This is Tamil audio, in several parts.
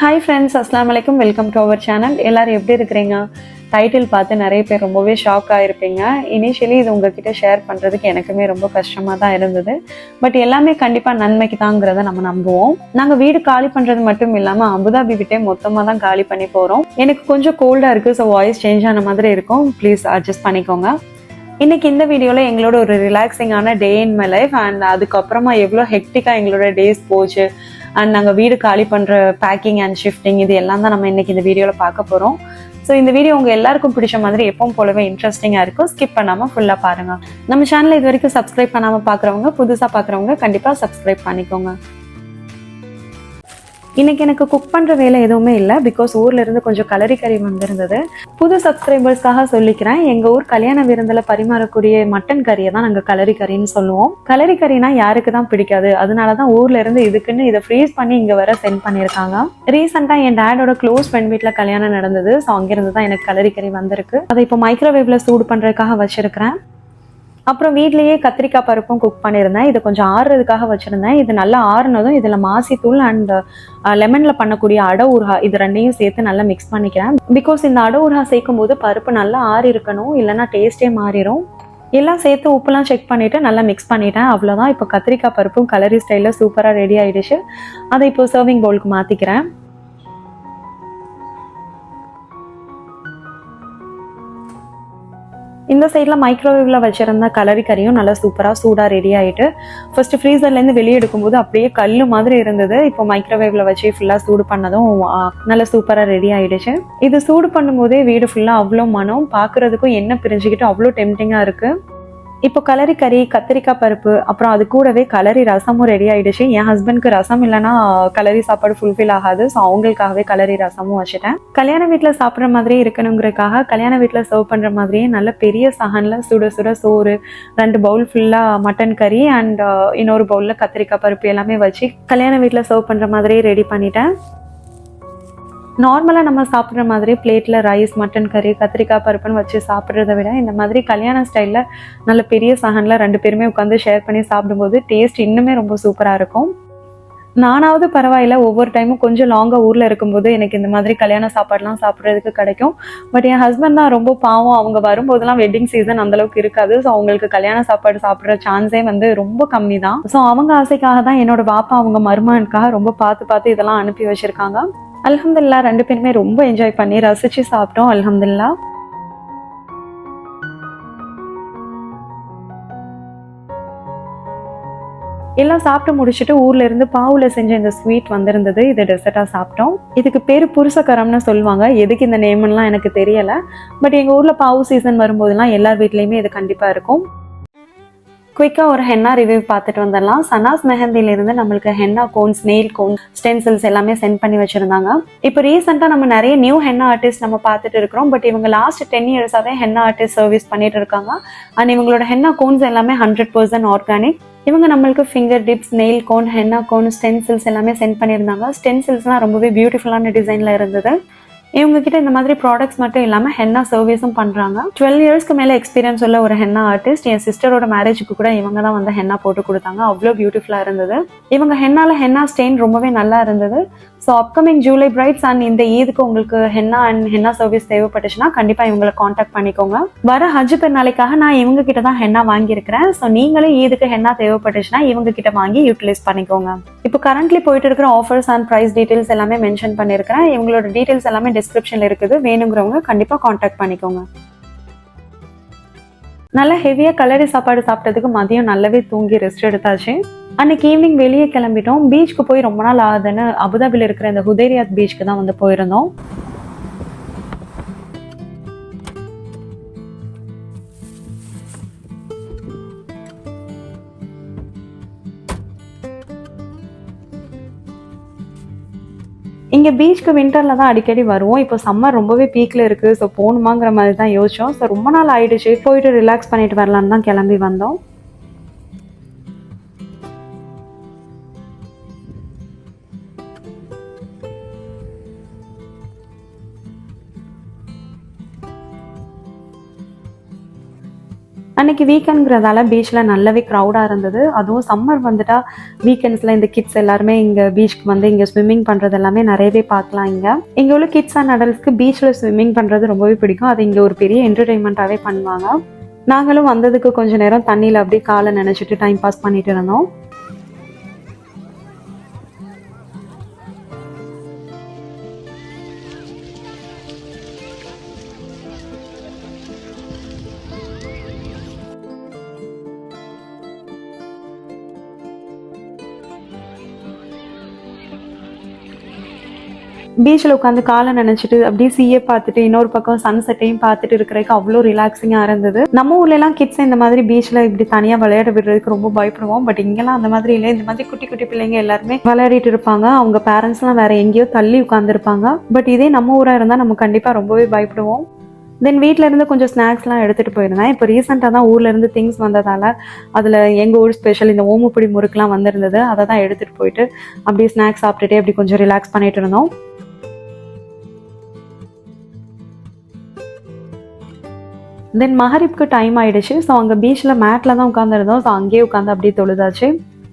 ஹாய் ஃப்ரெண்ட்ஸ் அஸ்லாம் வலைக்கும் வெல்கம் டு அவர் சேனல் எல்லாரும் எப்படி இருக்கிறீங்க? டைட்டில் பார்த்து நிறைய பேர் ரொம்பவே ஷாக் ஆகிருப்பீங்க இனிஷியலி இது உங்ககிட்ட ஷேர் பண்ணுறதுக்கு எனக்குமே ரொம்ப கஷ்டமாக தான் இருந்தது. பட் எல்லாமே கண்டிப்பாக நன்மைக்கு தாங்கிறத நம்ம நம்புவோம். நாங்கள் வீடு காலி பண்ணுறது மட்டும் இல்லாமல் அபுதாபி விட்டே மொத்தமாக தான் காலி பண்ணி போகிறோம் எனக்கு கொஞ்சம் கோல்டாக இருக்குது ஸோ வாய்ஸ் சேஞ்ச் ஆன மாதிரி இருக்கும். ப்ளீஸ் அட்ஜஸ்ட் பண்ணிக்கோங்க. இன்னைக்கு இந்த வீடியோவில் எங்களோட ஒரு ரிலாக்ஸிங்கான day in my life and அதுக்கப்புறமா எவ்வளோ ஹெக்டிக்காக எங்களோட டேஸ் போச்சு. அண்ட் நாங்கள் வீடு காலி பண்ணுற பேக்கிங் அண்ட் ஷிஃப்டிங் இது எல்லாம் தான் நம்ம இன்னைக்கு இந்த வீடியோவில் பார்க்க போகிறோம் ஸோ இந்த வீடியோ உங்கள் எல்லாருக்கும் பிடிச்ச மாதிரி எப்பவும் போலவே இன்ட்ரெஸ்டிங்காக இருக்கும். ஸ்கிப் பண்ணாமல் ஃபுல்லாக பாருங்கள் நம்ம சேனலை இது வரைக்கும் சப்ஸ்கிரைப் பண்ணாமல் பார்க்குறவங்க புதுசாக பார்க்குறவங்க கண்டிப்பாக சப்ஸ்கிரைப் பண்ணிக்கோங்க. இன்னைக்கு எனக்கு குக் பண்ணுற வேலை எதுவுமே இல்லை பிகாஸ் ஊர்ல இருந்து கொஞ்சம் கலரி கறி வந்திருந்தது. புது சப்ஸ்கிரைபர்ஸ்க்காக சொல்லிக்கிறேன். எங்க ஊர் கல்யாண விருந்தில் பரிமாறக்கூடிய மட்டன் கறியை தான் நாங்கள் கலரி கறின்னு சொல்லுவோம். கலரி கறினா யாருக்கு தான் பிடிக்காது. அதனால தான் ஊர்ல இருந்து இதுக்குன்னு இதை ஃப்ரீஸ் பண்ணி இங்க வர சென்ட் பண்ணியிருக்காங்க. ரீசெண்டாக என் டேடோட க்ளோஸ் ஃப்ரெண்ட் வீட்டில் கல்யாணம் நடந்தது. ஸோ அங்கிருந்து தான் எனக்கு கலரி கறி வந்திருக்கு. அதை இப்போ மைக்ரோவேவ்ல சூடு பண்றதுக்காக வச்சிருக்கிறேன். அப்புறம் வீட்லேயே கத்திரிக்காய் பருப்பும் குக் பண்ணியிருந்தேன். இது கொஞ்சம் ஆறுறதுக்காக வச்சுருந்தேன். இது நல்லா ஆறுனதும் இதில் மாசித்தூள் அண்ட் லெமனில் பண்ணக்கூடிய அடை ஊறுகா இது ரெண்டையும் சேர்த்து நல்லா மிக்ஸ் பண்ணிக்கிறேன். பிகாஸ் இந்த அட ஊறுகா சேர்க்கும் போது பருப்பு நல்லா ஆறி இருக்கணும் இல்லைன்னா டேஸ்ட்டே மாறிடும் எல்லாம் சேர்த்து உப்புலாம் செக் பண்ணிவிட்டு நல்லா மிக்ஸ் பண்ணிட்டேன். அவ்வளோதான் இப்போ கத்திரிக்காய் பருப்பும் கலரி ஸ்டைலில் சூப்பராக ரெடி ஆகிடுச்சு அதை இப்போ சர்விங் பவுலுக்கு மாற்றிக்கிறேன் இந்த சைடில் மைக்ரோவேவில் வச்சுருந்த கலரி கறியும் நல்லா சூப்பராக சூடாக ரெடி ஆகிட்டு ஃபர்ஸ்ட் ஃப்ரீசர்லேருந்து வெளியே எடுக்கும்போது அப்படியே கல் மாதிரி இருந்தது. இப்போ மைக்ரோவேவில் வச்சு ஃபுல்லாக சூடு பண்ணதும் நல்லா சூப்பராக ரெடி ஆயிடுச்சு. இது சூடு பண்ணும்போதே வீடு ஃபுல்லாக அவ்வளோ மனம் பார்க்குறதுக்கும் என்ன பிரிஞ்சுக்கிட்டு அவ்வளோ டெம்டிங்காக இருக்குது இப்போ கலரி கறி கத்திரிக்காய் பருப்பு அப்புறம் அது கூடவே கலரி ரசமும் ரெடி ஆகிடுச்சு என் ஹஸ்பண்ட்க்கு ரசம் இல்லைன்னா கலரி சாப்பாடு ஃபுல்ஃபில் ஆகாது. ஸோ அவங்களுக்காகவே கலரி ரசமும் வச்சுட்டேன். கல்யாண வீட்டில் சாப்பிட்ற மாதிரியே இருக்கணுங்கிறதுக்காக கல்யாண வீட்டில் சர்வ் பண்ணுற மாதிரியே நல்ல பெரிய சஹனில் சுட சுட சோறு ரெண்டு பவுல் ஃபுல்லாக மட்டன் கறி அண்ட் இன்னொரு பவுலில் கத்திரிக்காய் பருப்பு எல்லாமே வச்சு கல்யாண வீட்டில் சர்வ் பண்ணுற மாதிரியே ரெடி பண்ணிட்டேன். நார்மலாக நம்ம சாப்பிட்ற மாதிரி பிளேட்டில் ரைஸ் மட்டன் கறி கத்திரிக்காய் பருப்புன்னு வச்சு சாப்பிட்றத விட இந்த மாதிரி கல்யாண ஸ்டைலில் நல்ல பெரிய சஹனில் ரெண்டு பேருமே உட்காந்து ஷேர் பண்ணி சாப்பிடும்போது டேஸ்ட் இன்னுமே ரொம்ப சூப்பராக இருக்கும். நானாவது பரவாயில்ல ஒவ்வொரு டைமும் கொஞ்சம் லாங்காக ஊரில் இருக்கும்போது எனக்கு இந்த மாதிரி கல்யாண சாப்பாடுலாம் சாப்பிட்றதுக்கு கிடைக்கும். பட் என் ஹஸ்பண்ட் தான் ரொம்ப பாவம். அவங்க வரும்போதெல்லாம் வெட்டிங் சீசன் அந்த அளவுக்கு இருக்காது. ஸோ அவங்களுக்கு கல்யாண சாப்பாடு சாப்பிட்ற சான்ஸே வந்து ரொம்ப கம்மி தான் ஸோ அவங்க ஆசைக்காக தான் என்னோட பாப்பா அவங்க மருமகனுக்காக ரொம்ப பார்த்து பார்த்து இதெல்லாம் அனுப்பி வச்சுருக்காங்க. அலமதுல்லா ரெண்டு பேருமே ரொம்ப என்ஜாய் பண்ணி ரசிச்சு சாப்பிட்டோம் அலமதுல்லா எல்லாம் சாப்பிட்டு முடிச்சுட்டு ஊர்ல இருந்து பாவுல செஞ்ச இந்த ஸ்வீட் வந்திருந்தது. இதை டெசர்ட்டா சாப்பிட்டோம். இதுக்கு பேர் புருஷக்கரம்னு சொல்லுவாங்க. எதுக்கு இந்த நேம்லாம் எனக்கு தெரியல. பட் எங்க ஊர்ல பாவு சீசன் வரும்போதெல்லாம் எல்லார் வீட்லயுமே இது கண்டிப்பா இருக்கும். குயிக்காக ஒரு ஹென்னா ரிவ்யூ பார்த்துட்டு வந்துடலாம். சனாஸ் மெஹந்திலிருந்து நம்மளுக்கு henna cones nail cone stencils எல்லாமே சென்ட் பண்ணி வச்சிருந்தாங்க. இப்போ ரீசெண்டாக நம்ம நிறைய நியூ ஹென்னா ஆர்டிஸ்ட் நம்ம பார்த்துட்டு இருக்கிறோம். பட் இவங்க லாஸ்ட் டென் இயர்ஸாகவே ஹென்னா ஆர்டிஸ்ட் சர்வீஸ் பண்ணிட்டு இருக்காங்க. அண்ட் இவங்களோட ஹென்னா கோன்ஸ் எல்லாமே ஹண்ட்ரட் பர்சன்ட் ஆர்கானிக் இவங்க நம்மளுக்கு finger tips nail cone henna cone stencils எல்லாமே சென்ட் பண்ணியிருந்தாங்க. ஸ்டென்சில்ஸ்லாம் ரொம்பவே பியூட்டிஃபுல்லான டிசைனில் இருந்தது. இவங்க கிட்ட இந்த மாதிரி ப்ராடக்ட்ஸ் மட்டும் இல்லாமல் ஹென்னா சர்வீஸும் பண்ணுறாங்க டுவெல் இயர்ஸ்க்கு மேலே எக்ஸ்பீரியன்ஸ் உள்ள ஒரு ஹென்னா ஆர்டிஸ்ட் என் சிஸ்டரோட மேரேஜுக்கு கூட இவங்க தான் வந்து ஹென்னா போட்டு கொடுத்தாங்க. அவ்வளோ பியூட்டிஃபுல்லாக இருந்தது. இவங்க ஹென்னால ஹென்னா ஸ்டெயின் ரொம்பவே நல்லா இருந்தது. So upcoming July brides and இந்த ஈதுக்கு உங்களுக்கு ஹென்னா அண்ட் ஹென்னா சர்வீஸ் தேவைப்பட்டுச்சுன்னா கண்டிப்பாக இவங்களை காண்டாக்ட் பண்ணிக்கோங்க. வர ஹஜ் பெருநாளைக்காக நான் இவங்க கிட்ட தான் ஹென்னா வாங்கியிருக்கிறேன். ஸோ நீங்களும் ஈதுக்கு ஹென்னா தேவைப்பட்டுச்சுன்னா இவங்க கிட்ட வாங்கி யூட்டிலைஸ் பண்ணிக்கோங்க. இப்போ கரண்ட்லி போயிட்டு இருக்கிற ஆஃபர்ஸ் அண்ட் ப்ரைஸ் டீட்டெயில்ஸ் எல்லாமே மென்ஷன் பண்ணியிருக்கிறேன். இவங்களோட டீட்டெயில்ஸ் எல்லாமே டிஸ்கிரிப்ஷனில் இருக்குது. வேணுங்கிறவங்க கண்டிப்பாக காண்டாக்ட் பண்ணிக்கோங்க. நல்லா ஹெவியாக கலரி சாப்பாடு சாப்பிட்டதுக்கு மதியம் நல்லாவே தூங்கி ரெஸ்ட் எடுத்தாச்சு. அன்னைக்கு ஈவினிங் வெளியே கிளம்பிட்டோம். பீச்சுக்கு போய் ரொம்ப நாள் ஆகுதுன்னு அபுதாபியில் இருக்கிற இந்த ஹுதேரியாத் பீச்சுக்கு தான் வந்து போயிருந்தோம். இங்கே பீச்சுக்கு வின்டரில் தான் அடிக்கடி வருவோம். இப்போ சம்மர் ரொம்பவே பீக்கில் இருக்குது ஸோ போகணுமாங்கிற மாதிரி தான் யோசிச்சோம். ஸோ ரொம்ப நாள் ஆயிடுச்சு. போயிட்டு ரிலாக்ஸ் பண்ணிட்டு வரலான்னு தான் கிளம்பி வந்தோம். அன்னைக்கு வீக்கெண்ட்ங்கிறதால பீச்சில் நல்லாவே க்ரௌடாக இருந்தது. அதுவும் சம்மர் வந்துட்டா வீக்கெண்ட்ஸில் இந்த கிட்ஸ் எல்லாருமே இங்கே பீச்சுக்கு வந்து இங்கே ஸ்விம்மிங் பண்ணுறது எல்லாமே நிறையவே பார்க்கலாம் இங்கே. இங்கே உள்ள கிட்ஸ் அண்ட் அடல்ட்ஸ்க்கு பீச்சில் ஸ்விம்மிங் பண்ணுறது ரொம்பவே பிடிக்கும். அது இங்கே ஒரு பெரிய என்டர்டெயின்மெண்ட்டாகவே பண்ணுவாங்க. நாங்களும் வந்ததுக்கு கொஞ்ச நேரம் தண்ணியில் அப்படியே காலை நினச்சிட்டு டைம் பாஸ் பண்ணிட்டு இருந்தோம். பீச்சில் உட்காந்து காலை நினைச்சிட்டு அப்படியே சீயை பார்த்துட்டு இன்னொரு பக்கம் சன்செட்டையும் பார்த்துட்டு இருக்கிறதுக்கு அவ்வளோ ரிலாக்ஸிங்காக இருந்தது. நம்ம ஊர்லலாம் கிட்ஸ் இந்த மாதிரி பீச்சில் இப்படி தனியாக விளையாட விடுறதுக்கு ரொம்ப பயப்படுவோம். பட் இங்கெல்லாம் அந்த மாதிரி இல்லை. இந்த மாதிரி குட்டி குட்டி பிள்ளைங்க எல்லாருமே விளையாடிட்டு இருப்பாங்க. அவங்க பேரண்ட்ஸ்லாம் வேற எங்கேயோ தள்ளி உட்காந்துருப்பாங்க பட் இதே நம்ம ஊராக இருந்தால் நம்ம கண்டிப்பாக ரொம்பவே பயப்படுவோம். தென் வீட்டில் இருந்து கொஞ்சம் ஸ்நாக்ஸ்லாம் எடுத்துகிட்டு போயிருந்தேன். இப்போ ரீசெண்டாக தான் ஊர்ல இருந்து திங்ஸ் வந்ததால் அதில் எங்கள் ஊர் ஸ்பெஷல் இந்த ஓமப்பொடி முறுக்குலாம் வந்திருந்தது. அதை தான் எடுத்துகிட்டு போயிட்டு அப்படியே ஸ்நாக்ஸ் சாப்பிட்டுட்டே அப்படி கொஞ்சம் ரிலாக்ஸ் பண்ணிட்டு இருந்தோம். தென் மஹரிப்க்கு டைம் ஆயிடுச்சு. ஸோ அங்கே பீச்சில் மேட்டில் தான் உட்காந்துருந்தோம் ஸோ அங்கேயே உட்காந்து அப்படியே தொழுதாச்சு.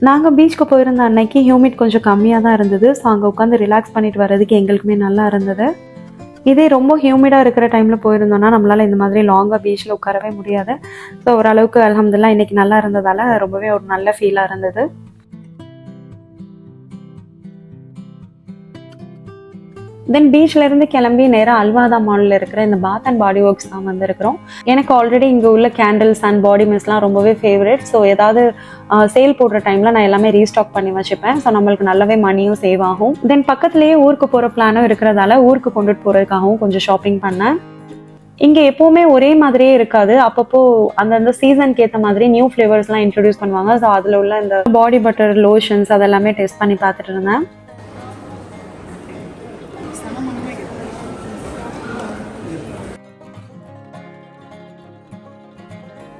நாங்கள் பீச்சுக்கு போயிருந்த அன்னைக்கு ஹியூமிட் கொஞ்சம் கம்மியாக தான் இருந்தது. ஸோ அங்கே உட்காந்து ரிலாக்ஸ் பண்ணிட்டு வர்றதுக்கு எங்களுக்குமே நல்லா இருந்தது. இதே ரொம்ப ஹியூமிடாக இருக்கிற டைமில் போயிருந்தோம்னா நம்மளால் இந்த மாதிரி லாங்காக பீச்சில் உட்காரவே முடியாது. ஸோ ஓரளவுக்கு அலமதுல்லாம் இன்றைக்கி நல்லா இருந்ததால் ரொம்பவே ஒரு நல்ல ஃபீலாக இருந்தது. தென் பீச்ல இருந்து கிளம்பி நேராக அல்வாதா மாலில் இருக்கிற இந்த பாத் அண்ட் பாடி ஒர்க்ஸ் தான் வந்திருக்கிறோம். எனக்கு ஆல்ரெடி இங்கே உள்ள கேண்டில்ஸ் அண்ட் பாடி மிஸ்லாம் ரொம்பவே ஃபேவரட் ஸோ ஏதாவது சேல் போடுற டைமில் நான் எல்லாமே ரீஸ்டாக் பண்ணி வச்சுப்பேன். ஸோ நம்மளுக்கு நல்லாவே மணியும் சேவ் ஆகும். தென் பக்கத்துலேயே ஊருக்கு போகிற பிளானும் இருக்கிறதால ஊருக்கு கொண்டுட்டு போகிறதுக்காகவும் கொஞ்சம் ஷாப்பிங் பண்ணேன். இங்கே எப்போவுமே ஒரே மாதிரியே இருக்காது. அப்பப்போ அந்தந்த சீசனுக்கு ஏற்ற மாதிரி நியூ ஃப்ளேவர்ஸ்லாம் இன்ட்ரடியூஸ் பண்ணுவாங்க. ஸோ அதில் உள்ள இந்த பாடி பட்டர் லோஷன்ஸ் அதெல்லாமே டெஸ்ட் பண்ணி பார்த்துட்டு இருந்தேன்.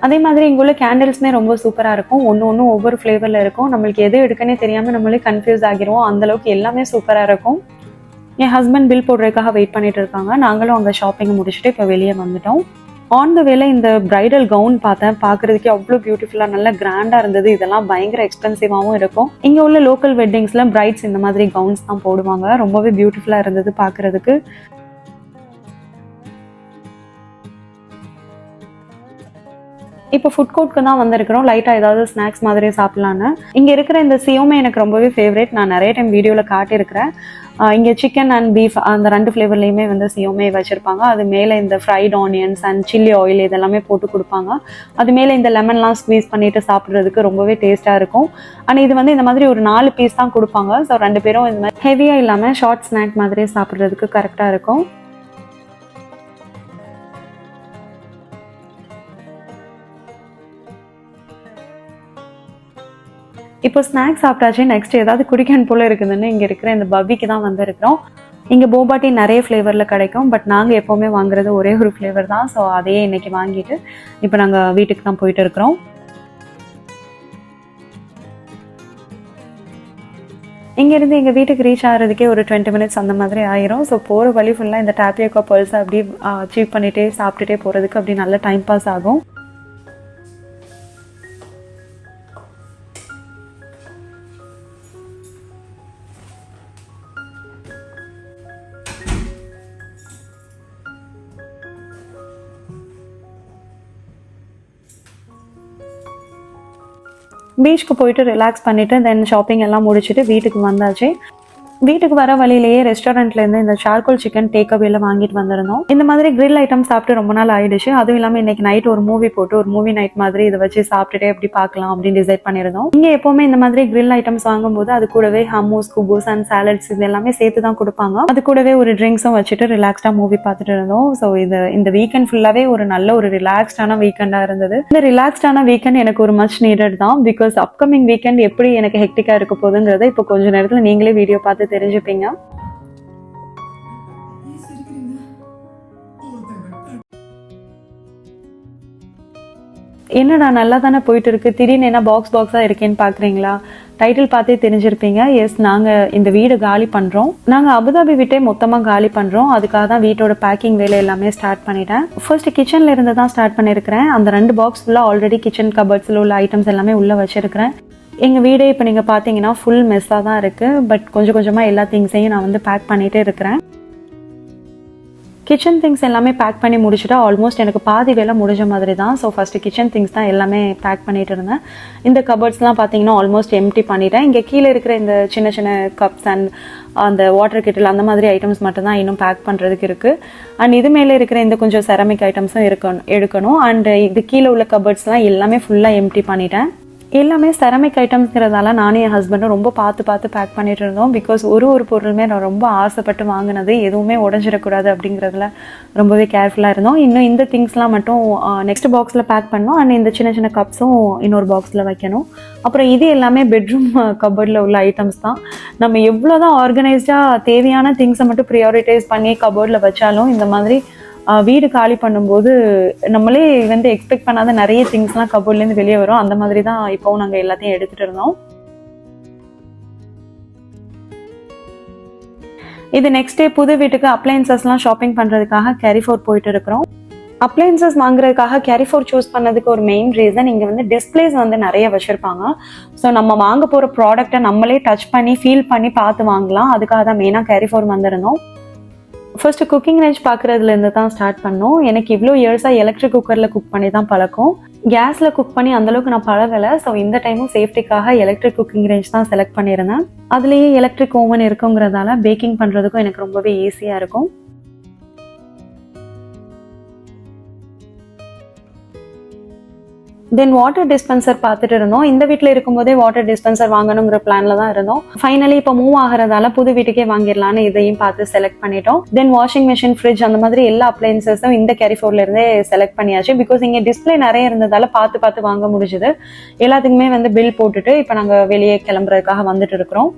அதே மாதிரி இங்கே உள்ள கேண்டில்ஸ்மே ரொம்ப சூப்பராக இருக்கும். ஒன்று ஒன்றும் ஒவ்வொரு ஃப்ளேவரில் இருக்கும். நம்மளுக்கு எது எடுக்கனே தெரியாமல் நம்மளே கன்ஃபியூஸ் ஆகிருவோம். அந்தளவுக்கு எல்லாமே சூப்பராக இருக்கும். என் ஹஸ்பண்ட் பில் போடுறதுக்காக வெயிட் பண்ணிட்டு இருக்காங்க. நாங்களும் அங்கே ஷாப்பிங் முடிச்சுட்டு இப்போ வெளியே வந்துட்டோம். ஆன் த வேலை இந்த பிரைடல் கவுன் பார்த்தேன். பார்க்கறதுக்கே அவ்வளோ பியூட்டிஃபுல்லாக நல்ல கிராண்டாக இருந்தது. இதெல்லாம் பயங்கர எக்ஸ்பென்சிவாகவும் இருக்கும். இங்கே உள்ள லோக்கல் வெட்டிங்ஸில் பிரைட்ஸ் இந்த மாதிரி கவுன்ஸ் தான் போடுவாங்க. ரொம்பவே பியூட்டிஃபுல்லாக இருந்தது பார்க்கறதுக்கு. இப்போ ஃபுட் கோர்ட்க்கு தான் வந்திருக்கிறோம். லைட்டாக ஏதாவது ஸ்நாக்ஸ் மாதிரி சாப்பிட்லான்னு. இங்கே இருக்கிற இந்த சியோமே எனக்கு ரொம்பவே ஃபேவரேட் நான் நிறைய டைம் வீடியோவில் காட்டியிருக்கிறேன். இங்கே சிக்கன் அண்ட் பீஃப் அந்த ரெண்டு ஃப்ளேவர்லேயுமே வந்து சியோமே வச்சுருப்பாங்க. அது மேலே இந்த fried onions and chilli oil இதெல்லாமே போட்டு கொடுப்பாங்க. அது மேலே இந்த லெமன்லாம் ஸ்க்வீஸ் பண்ணிட்டு சாப்பிட்றதுக்கு ரொம்பவே டேஸ்ட்டாக இருக்கும். அண்ட் இது வந்து இந்த மாதிரி ஒரு நாலு பீஸ் தான் கொடுப்பாங்க. ஸோ ரெண்டு பேரும் இந்த மாதிரி ஹெவியாக இல்லாமல் ஷார்ட் ஸ்நாக் மாதிரி சாப்பிட்றதுக்கு கரெக்டாக இருக்கும். இப்போ ஸ்நாக்ஸ் சாப்பிட்டாச்சு நெக்ஸ்ட் ஏதாவது குடிக்கணும் போல இருக்குதுன்னு இங்கே இருக்கிற இந்த பபிக்கு தான் வந்திருக்கிறோம். இங்கே போபாட்டி நிறைய ஃப்ளேவரில் கிடைக்கும் பட் நாங்கள் எப்போவுமே வாங்குறது ஒரே ஒரு ஃப்ளேவர் தான். ஸோ அதையே இன்னைக்கு வாங்கிட்டு இப்போ நாங்கள் வீட்டுக்கு தான் போயிட்டு இருக்கிறோம். இங்கேருந்து எங்கள் வீட்டுக்கு ரீச் ஆகிறதுக்கே ஒரு டுவெண்ட்டி மினிட்ஸ் அந்த மாதிரி ஆயிரும். ஸோ போகிற வழி ஃபுல்லாக இந்த டேப்பியோக்கா பல்ஸை அப்படியே அச்சீவ் பண்ணிகிட்டே சாப்பிட்டுட்டே போகிறதுக்கு அப்படி நல்ல டைம் பாஸ் ஆகும். பீச்சுக்கு போயிட்டு ரிலாக்ஸ் பண்ணிட்டு தென் ஷாப்பிங் எல்லாம் முடிச்சுட்டு வீட்டுக்கு வந்தாச்சு. வீட்டுக்கு வர வழியிலேயே ரெஸ்டாரண்ட்ல இருந்து இந்த சார்கோல் சிக்கன் டேக் அவேல வாங்கிட்டு வந்திருந்தோம். இந்த மாதிரி கிரில் ஐட்டம் சாப்பிட்டு ரொம்ப நாள் ஆயிடுச்சு. அதுவும் இல்லாம இன்னைக்கு நைட் ஒரு மூவி போட்டு ஒரு மூவி நைட் மாதிரி இதை வச்சு சாப்பிட்டுட்டே எப்படி பார்க்கலாம் அப்படின்னு டிசைட் பண்ணியிருந்தோம். இங்க எப்பவுமே இந்த மாதிரி கிரில் ஐட்டம்ஸ் வாங்கும்போது அது கூடவே ஹம்மோஸ் குபோஸ் அண்ட் சாலட்ஸ் இது எல்லாமே சேர்த்து தான் கொடுப்பாங்க. அது கூடவே ஒரு ட்ரிங்க்ஸும் வச்சுட்டு ரிலாக்ஸ்டா மூவி பார்த்துட்டு இருந்தோம். ஸோ இது இந்த வீக்கெண்ட் ஃபுல்லாவே ஒரு நல்ல ஒரு ரிலாக்ஸ்டான வீக்கெண்டா இருந்தது. இந்த ரிலாக்ஸ்டான வீக்கெண்ட் எனக்கு ஒரு மச் நீடட் தான் பிகாஸ் அப்கமிங் வீக்கெண்ட் எப்படி எனக்கு ஹெக்டிக்கா இருக்க போகுதுங்கிறத இப்போ கொஞ்ச நேரத்தில் நீங்களே வீடியோ பார்த்து தெரிஞ்சுப்பீங்க. என்னடா நல்லா தானே போயிட்டு இருக்கு திடீர்னு என்ன பாக்ஸ் பாக்ஸாக இருக்கேன்னு பார்க்குறீங்களா டைட்டில் பார்த்தே தெரிஞ்சிருப்பீங்க. எஸ் நாங்கள் இந்த வீடு காலி பண்ணுறோம் நாங்கள் அபுதாபி வீட்டே மொத்தமாக காலி பண்ணுறோம் அதுக்காக தான் வீட்டோட பேக்கிங் வேலை எல்லாமே ஸ்டார்ட் பண்ணிட்டேன். ஃபர்ஸ்ட் கிச்சனில் இருந்து தான் ஸ்டார்ட் பண்ணியிருக்கிறேன். அந்த ரெண்டு பாக்ஸ் ஃபுல்லாக ஆல்ரெடி கிச்சன் கபர்ட்ஸில் உள்ள ஐட்டம்ஸ் எல்லாமே உள்ளே வச்சிருக்கிறேன். எங்கள் வீடே இப்போ நீங்கள் பார்த்தீங்கன்னா ஃபுல் மெஸ்ஸாக தான் இருக்குது பட் கொஞ்சம் கொஞ்சமாக எல்லா திங்ஸையும் நான் வந்து பேக் பண்ணிகிட்டே இருக்கிறேன். கிச்சன் திங்ஸ் எல்லாமே பேக் பண்ணி முடிச்சுட்டா ஆல்மோஸ்ட் எனக்கு பாதி வேலை முடிஞ்ச மாதிரி தான். ஸோ ஃபஸ்ட்டு கிச்சன் திங்ஸ் தான் எல்லாமே பேக் பண்ணிட்டு இருந்தேன். இந்த கபர்ட்ஸ்லாம் பார்த்தீங்கன்னா ஆல்மோஸ்ட் எம்டி பண்ணிட்டேன். இங்கே கீழே இருக்கிற இந்த சின்ன சின்ன கப்ஸ் அண்ட் uh, அந்த வாட்டர் கெட்டில் அந்த மாதிரி ஐட்டம்ஸ் மட்டும்தான் இன்னும் பேக் பண்ணுறதுக்கு இருக்குது அண்ட் இது மேலே இருக்கிற இந்த கொஞ்சம் செரமிக் ஐட்டம்ஸும் இருக்கணும் எடுக்கணும். அண்ட் இது கீழே உள்ள கபர்ட்ஸ்லாம் எல்லாமே ஃபுல்லாக எம்டி பண்ணிட்டேன். எல்லாமே செரமிக் ஐட்டம்ஸ்ங்கிறதால நானும் என் ஹஸ்பண்டும் ரொம்ப பார்த்து பார்த்து பேக் பண்ணிட்டு இருந்தோம். பிகாஸ் ஒரு ஒரு பொருளுமே நான் ரொம்ப ஆசைப்பட்டு வாங்கினது எதுவுமே உடஞ்சிடக்கூடாது அப்படிங்கிறதுல ரொம்பவே கேர்ஃபுல்லாக இருந்தோம். இன்னும் இந்த திங்ஸ்லாம் மட்டும் நெக்ஸ்ட் பாக்ஸில் பேக் பண்ணோம். அண்ட் இந்த சின்ன சின்ன கப்ஸும் இன்னொரு பாக்ஸில் வைக்கணும். அப்புறம் இது எல்லாமே பெட்ரூம் கபர்டில் உள்ள ஐட்டம்ஸ் தான். நம்ம எவ்வளோ தான் ஆர்கனைஸ்டாக தேவையான திங்ஸை மட்டும் ப்ரியாரிட்டைஸ் பண்ணி கபோர்டில் வச்சாலும் இந்த மாதிரி வீடு காலி பண்ணும்போது நம்மளே வந்து எக்ஸ்பெக்ட் பண்ணாத நிறைய திங்ஸ்லாம் கபோர்ட்லேருந்து வெளியே வரும். அந்த மாதிரி தான் இப்போவும் நாங்கள் எல்லாத்தையும் எடுத்துகிட்டு இருந்தோம். இது நெக்ஸ்ட் டே புது வீட்டுக்கு அப்ளையன்சஸ்லாம் ஷாப்பிங் பண்ணுறதுக்காக கேரிஃபோர் போயிட்டு இருக்கிறோம். அப்ளையன்சஸ் வாங்குறதுக்காக கேரிஃபோர் சூஸ் பண்ணதுக்கு ஒரு மெயின் ரீசன் இங்கே வந்து டிஸ்பிளேஸ் வந்து நிறைய வச்சுருப்பாங்க. ஸோ நம்ம வாங்க போகிற ப்ராடக்டை நம்மளே டச் பண்ணி ஃபீல் பண்ணி பார்த்து வாங்கலாம். அதுக்காக தான் மெயினாக கேரிஃபோர் வந்திருந்தோம். ஃபர்ஸ்ட் குக்கிங் ரேஞ்ச் பார்க்குறதுலேருந்து தான் ஸ்டார்ட் பண்ணோம். எனக்கு இவ்வளோ இயர்ஸாக எலக்ட்ரிக் குக்கரில் குக் பண்ணி தான் பழக்கம். கேஸில் குக் பண்ணி அந்தளவுக்கு நான் பழகலை. ஸோ இந்த டைமும் சேஃப்டிக்காக எலக்ட்ரிக் குக்கிங் ரேஞ்ச் தான் செலக்ட் பண்ணியிருந்தேன். அதுலேயே எலக்ட்ரிக் ஓவன் இருக்குங்கிறதால பேக்கிங் பண்ணுறதுக்கும் எனக்கு ரொம்பவே ஈஸியாக இருக்கும். தென் வாட்டர் டிஸ்பென்சர் பார்த்துட்டு இருந்தோம். இந்த வீட்டில் இருக்கும்போதே வாட்டர் டிஸ்பென்சர் வாங்கணுங்கிற பிளான்ல தான் இருந்தோம். ஃபைனலி இப்போ மூவ் ஆகிறதால புது வீட்டுக்கே வாங்கிடலான்னு இதையும் பார்த்து செலக்ட் பண்ணிட்டோம். தென் வாஷிங் மிஷின் ஃப்ரிட்ஜ் அந்த மாதிரி எல்லா அப்ளைன்சஸும் இந்த கேரிஃபோர்ல இருந்தே செலக்ட் பண்ணியாச்சு. பிகாஸ் இங்கே டிஸ்பிளே நிறைய இருந்ததால பார்த்து பார்த்து வாங்க முடிஞ்சுது. எல்லாத்துக்குமே வந்து பில் போட்டுட்டு இப்போ நாங்கள் வெளியே கிளம்புறதுக்காக வந்துட்டு இருக்கிறோம்.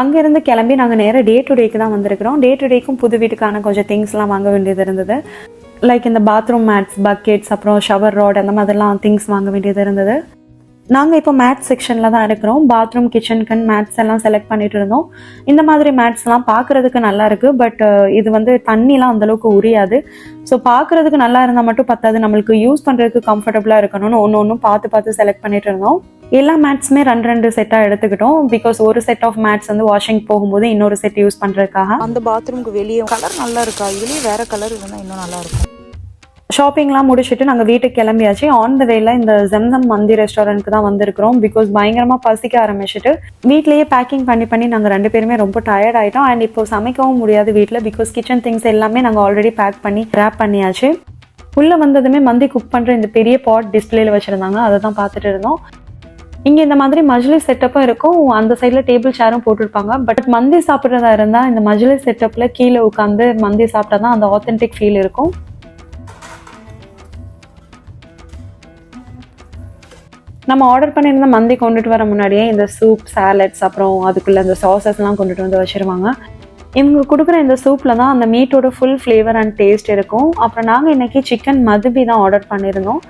அங்கேருந்து கிளம்பி நாங்கள் நேராக டே டு டேக்கு தான் வந்திருக்கிறோம். டே டு டேக்கும் புது வீட்டுக்கான கொஞ்சம் திங்ஸ்லாம் வாங்க வேண்டியது இருந்தது. லைக் இந்த பாத்ரூம் மேட்ஸ் பக்கெட்ஸ் அப்புறம் ஷவர் ராட் அந்த மாதிரிலாம் திங்ஸ் வாங்க வேண்டியது இருந்தது. நாங்கள் இப்போ மேட் செக்ஷனில் தான் இருக்கிறோம். பாத்ரூம் கிச்சனுக்குன்னு மேட்ஸ் எல்லாம் செலக்ட் பண்ணிட்டு இருந்தோம். இந்த மாதிரி மேட்ஸ்லாம் பார்க்குறதுக்கு நல்லா இருக்குது பட் இது வந்து தண்ணிலாம் அந்தளவுக்கு உரியாது. ஸோ பார்க்குறதுக்கு நல்லா இருந்தால் மட்டும் பத்தாது. நம்மளுக்கு யூஸ் பண்ணுறதுக்கு கம்ஃபர்டபுளாக இருக்கணும்னு ஒன்று ஒன்றும் பார்த்து பார்த்து செலக்ட் பண்ணிட்டு இருந்தோம். எல்லா மேட்ஸுமே ரெண்டு ரெண்டு செட்டாக எடுத்துக்கிட்டோம். பிகாஸ் ஒரு செட் ஆஃப் மேட்ஸ் வந்து வாஷிங் போகும்போது இன்னொரு செட் யூஸ் பண்ணுறதுக்காக அந்த பாத்ரூம்க்கு வெளியே கலர் நல்லா இருக்கா? இதுலேயே வேற கலர் இருந்தால் இன்னும் நல்லா இருக்கும். ஷாப்பிங்லாம் முடிச்சுட்டு நாங்கள் வீட்டுக்கு கிளம்பியாச்சு. ஆன் த வேல இந்த ஜம்சம் மந்தி ரெஸ்டாரண்ட்க்கு தான் வந்திருக்கிறோம். பிகாஸ் பயங்கரமாக பசிக்க ஆரம்பிச்சுட்டு வீட்லேயே பேக்கிங் பண்ணி பண்ணி நாங்கள் ரெண்டு பேருமே ரொம்ப டயர்ட் ஆகிட்டோம் அண்ட் இப்போ சமைக்கவும் முடியாது வீட்டில் பிகாஸ் கிச்சன் திங்ஸ் எல்லாமே நாங்கள் ஆல்ரெடி பேக் பண்ணி ரேப் பண்ணியாச்சு. உள்ளே வந்ததுமே மந்தி குக் பண்ணுற இந்த பெரிய பாட் டிஸ்பிளேல வச்சுருந்தாங்க. அதை தான் பார்த்துட்டு இருந்தோம். இங்கே இந்த மாதிரி மஜ்லி செட்டப்பும் இருக்கும். அந்த சைடில் டேபிள் சேரும் போட்டிருப்பாங்க. பட் மந்தி சாப்பிட்றதா இருந்தால் இந்த மஜ்லி செட்டப்பில் கீழே உட்காந்து மந்தி சாப்பிட்டா தான் அந்த ஆத்தென்டிக் ஃபீல் இருக்கும். நம்ம ஆர்டர் பண்ணியிருந்த மந்தி கொண்டுட்டு வர முன்னாடியே இந்த சூப் சாலட்ஸ் அப்புறம் அதுக்குள்ள இந்த சாசஸ்லாம் கொண்டுட்டு வந்து வச்சிருவாங்க. இவங்க கொடுக்குற இந்த சூப்பில் தான் அந்த மீட்டோட ஃபுல் ஃப்ளேவர் அண்ட் டேஸ்ட் இருக்கும். அப்புறம் நாங்கள் இன்றைக்கி சிக்கன் மதுபி தான் ஆர்டர் பண்ணியிருந்தோம்.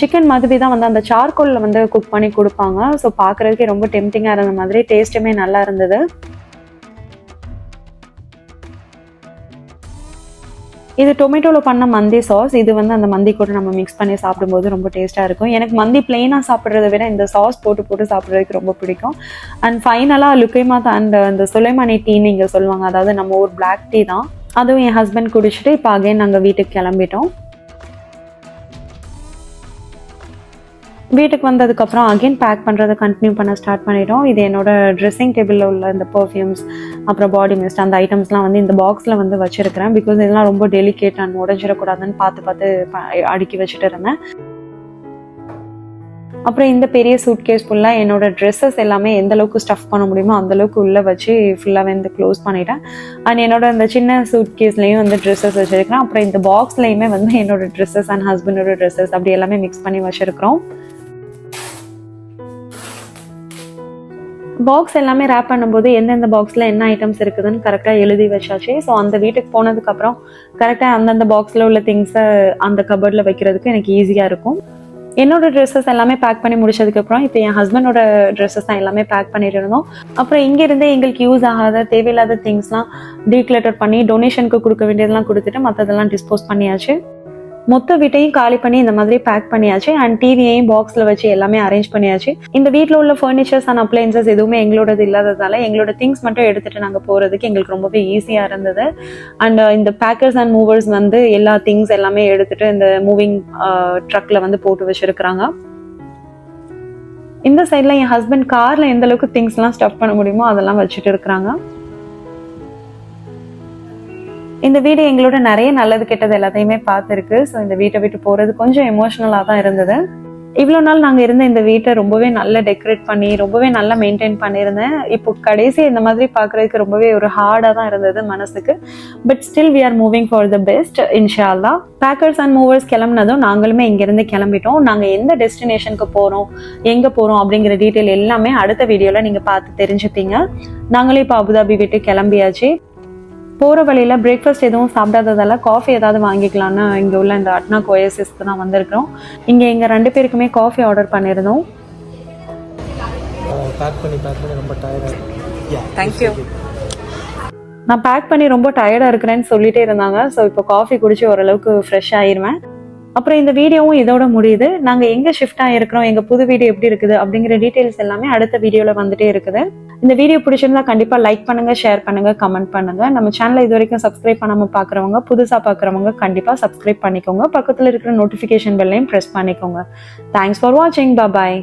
சிக்கன் மதுபி தான் வந்து அந்த சார்கோலில் வந்து குக் பண்ணி கொடுப்பாங்க. ஸோ பார்க்குறதுக்கே ரொம்ப டெம்டிங்காக இருந்த மாதிரி டேஸ்ட்டுமே நல்லா இருந்தது. இது டொமேட்டோவில் பண்ண மந்தி சாஸ் இது வந்து அந்த மந்தி கூட நம்ம மிக்ஸ் பண்ணி சாப்பிடும்போது ரொம்ப டேஸ்ட்டாக இருக்கும். எனக்கு மந்தி பிளெயினாக சாப்பிட்றத விட இந்த சாஸ் போட்டு போட்டு சாப்பிட்றதுக்கு ரொம்ப பிடிக்கும். அண்ட் ஃபைனலாக லுக்கைமா அண்ட் அந்த சுலைமானி டீன்னு இங்கே சொல்லுவாங்க. அதாவது நம்ம ஊர் பிளாக் டீ தான். அதுவும் என் ஹஸ்பண்ட் குடிச்சிட்டு இப்போ அகைன் நாங்கள் வீட்டுக்கு கிளம்பிட்டோம். வீட்டுக்கு வந்ததுக்கப்புறம் அகைன் பேக் பண்ணுறதை கண்டினியூ பண்ண ஸ்டார்ட் பண்ணிட்டோம். இது என்னோட ட்ரெஸ்ஸிங் டேபிளில் உள்ள இந்த பர்ஃப்யூம்ஸ் அப்புறம் பாடி மிஸ்ட் அந்த ஐட்டம்ஸ்லாம் வந்து இந்த பாக்ஸில் வந்து வச்சுருக்கிறேன். பிகாஸ் இதெல்லாம் ரொம்ப டெலிகேட் அண்ட் உடஞ்சிடக்கூடாதுன்னு பார்த்து பார்த்து ப- அடுக்கி வச்சுட்டு இருந்தேன். அப்புறம் இந்த பெரிய சூட்கேஸ் ஃபுல்லாக என்னோட ட்ரெஸ்ஸஸ் எல்லாமே எந்த அளவுக்கு ஸ்டஃப் பண்ண முடியுமோ அந்தளவுக்கு உள்ளே வச்சு ஃபுல்லாக வந்து க்ளோஸ் பண்ணிட்டேன். அண்ட் என்னோட அந்த சின்ன சூட்கேஸ்லேயும் வந்து ட்ரெஸ்ஸஸ் வச்சுருக்கிறேன். அப்புறம் இந்த பாக்ஸ்லேயுமே வந்து என்னோட ட்ரெஸ்ஸஸ் அண்ட் ஹஸ்பண்டோட ட்ரெஸ்ஸஸ் அப்படி எல்லாமே மிக்ஸ் பண்ணி வச்சுருக்கிறோம். பாக்ஸ் எல்லாமே ரேப் பண்ணும்போது எந்தெந்த பாக்ஸில் என்ன ஐட்டம்ஸ் இருக்குதுன்னு கரெக்டாக எழுதி வச்சாச்சு. ஸோ அந்த வீட்டுக்கு போனதுக்கப்புறம் கரெக்டாக அந்தந்த பாக்ஸில் உள்ள திங்ஸை அந்த கபர்டில் வைக்கிறதுக்கு எனக்கு ஈஸியாக இருக்கும். என்னோட ட்ரெஸ்ஸஸ் எல்லாமே பேக் பண்ணி முடிச்சதுக்கப்புறம் இப்போ என் ஹஸ்பண்டோட ட்ரெஸ்ஸஸ் தான் எல்லாமே பேக் பண்ணிட்டு இருந்தோம். அப்புறம் இங்கேருந்தே எங்களுக்கு யூஸ் ஆகாத தேவையில்லாத திங்ஸ்லாம் டீக்ளட்டர் பண்ணி டொனேஷனுக்கு கொடுக்க வேண்டியதெல்லாம் கொடுத்துட்டு மற்றதெல்லாம் டிஸ்போஸ் பண்ணியாச்சு. மொத்த வீட்டையும் காலி பண்ணி இந்த மாதிரி பேக் பண்ணியாச்சு. அண்ட் டிவியையும் பாக்ஸில் வச்சு எல்லாமே அரேஞ்ச் பண்ணியாச்சு. இந்த வீட்டில் உள்ள ஃபர்னிச்சர்ஸ் அண்ட் அப்ளைன்சஸ் எதுவுமே எங்களோடது இல்லாததால எங்களோட திங்ஸ் மட்டும் எடுத்துட்டு நாங்கள் போகிறதுக்கு எங்களுக்கு ரொம்பவே ஈஸியாக இருந்தது. அண்ட் uh, இந்த பேக்கர்ஸ் அண்ட் மூவர்ஸ் வந்து எல்லா திங்ஸ் எல்லாமே எடுத்துட்டு இந்த மூவிங் ட்ரக்ல uh, வந்து போட்டு வச்சிருக்கிறாங்க. இந்த சைடில் என் ஹஸ்பண்ட் காரில் எந்த அளவுக்கு திங்ஸ்லாம் ஸ்டஃப் பண்ண முடியுமோ அதெல்லாம் வச்சுட்டு இருக்கிறாங்க. இந்த வீடு எங்களோட நிறைய நல்லது கெட்டது எல்லாத்தையுமே பார்த்துருக்கு. ஸோ இந்த வீட்டை விட்டு போகிறது கொஞ்சம் எமோஷ்னலாக தான் இருந்தது. இவ்வளோ நாள் நாங்கள் இருந்த இந்த வீட்டை ரொம்பவே நல்லா டெக்கரேட் பண்ணி ரொம்பவே நல்லா மெயின்டைன் பண்ணியிருந்தேன். இப்போ கடைசி இந்த மாதிரி பார்க்குறதுக்கு ரொம்பவே ஒரு ஹார்டாக தான் இருந்தது மனசுக்கு. But still we are moving for the best இன்ஷால்லா பேக்கர்ஸ் அண்ட் மூவர்ஸ் கிளம்புனதும் நாங்களுமே இங்கேருந்து கிளம்பிட்டோம். நாங்கள் எந்த டெஸ்டினேஷனுக்கு போகிறோம் எங்கே போகிறோம் அப்படிங்கிற டீட்டெயில் எல்லாமே அடுத்த வீடியோவில் நீங்கள் பார்த்து தெரிஞ்சுப்பீங்க. நாங்களே இப்போ அபுதாபி விட்டு கிளம்பியாச்சு. போகிற வழியில் பிரேக்ஃபாஸ்ட் எதுவும் சாப்பிடாததால காஃபி ஏதாவது வாங்கிக்கலாம்னு இங்கே உள்ள இந்த அட்னா கோயசிஸ்க்கு தான் வந்திருக்கிறோம். இங்கே எங்கள் ரெண்டு பேருக்குமே காஃபி ஆர்டர் பண்ணியிருந்தோம் பேக் பண்ணி பேக் பண்ணி ரொம்ப டயர்டாக தேங்க்யூ நான் பேக் பண்ணி ரொம்ப டயர்டாக இருக்கிறேன்னு சொல்லிட்டே இருந்தாங்க. ஸோ இப்போ காஃபி குடிச்சு ஓரளவுக்கு ஃப்ரெஷ் ஆயிருவேன். அப்புறம் இந்த வீடியோவும் இதோட முடியுது. நாங்கள் எங்கே ஷிஃப்ட் ஆகிருக்கிறோம் எங்கள் புது வீடு எப்படி இருக்குது? அப்படிங்கிற டீட்டெயில்ஸ் எல்லாமே அடுத்த வீடியோவில் வந்துட்டே இருக்குது. இந்த வீடியோ பிடிச்சிருந்தா கண்டிப்பாக லைக் பண்ணுங்கள் ஷேர் பண்ணுங்கள் கமெண்ட் பண்ணுங்கள் நம்ம சேனலை இது வரைக்கும் சப்ஸ்கிரைப் பண்ணாமல் பார்க்குறவங்க புதுசாக பார்க்குறவங்க கண்டிப்பாக சப்ஸ்கிரைப் பண்ணிக்கோங்க. பக்கத்தில் இருக்கிற நோட்டிஃபிகேஷன் பெல்லையும் ப்ரெஸ் பண்ணிக்கோங்க. தேங்க்ஸ் ஃபார் வாட்சிங் பாய்